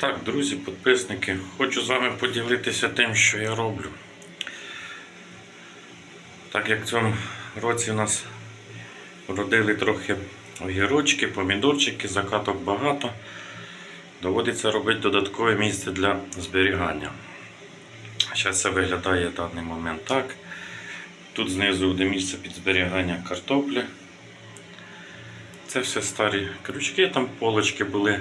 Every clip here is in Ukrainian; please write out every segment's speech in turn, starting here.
Так, друзі, підписники, хочу з вами поділитися тим, що я роблю. Так як в цьому році у нас родили трохи огірочки, помідорчики, закаток багато, доводиться робити додаткове місце для зберігання. Зараз це виглядає в даний момент так. Тут знизу буде місце під зберігання картоплі. Це все старі крючки, там полочки були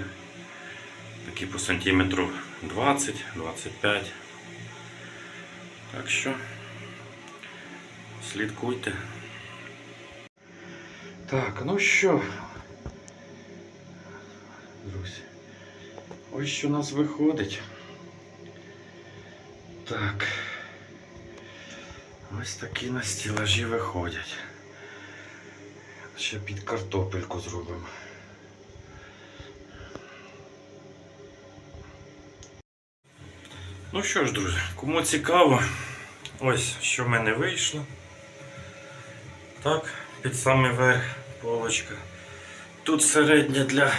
такі по сантиметру 20-25. Так що слідкуйте. Так, ну що, друзі, ось що у нас виходить. Так. Ось такі на стілажі виходять. Ще під картопельку зробимо. Ну що ж, друзі, кому цікаво, ось що в мене вийшло. Так, під самий верх полочка. Тут середня для.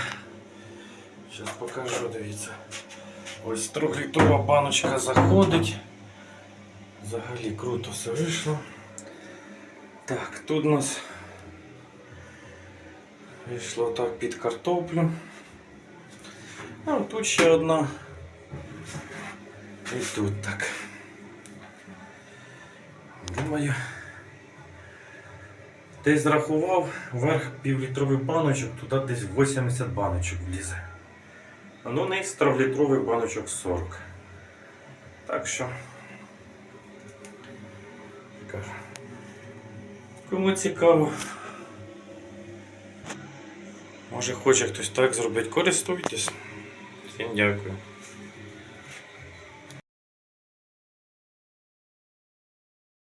Зараз покажу, дивіться. Ось трьохлітрова баночка заходить. Взагалі круто все вийшло. Так, тут у нас вийшло так під картоплю. А тут ще одна. І тут так. Думаю. Десь зрахував верх півлітровий баночок, туди десь 80 баночок влізе. А ну низ трьохлітровий баночок 40. Так що. Кому цікаво. Може хоче хтось так зробити, користуйтесь. Всім дякую.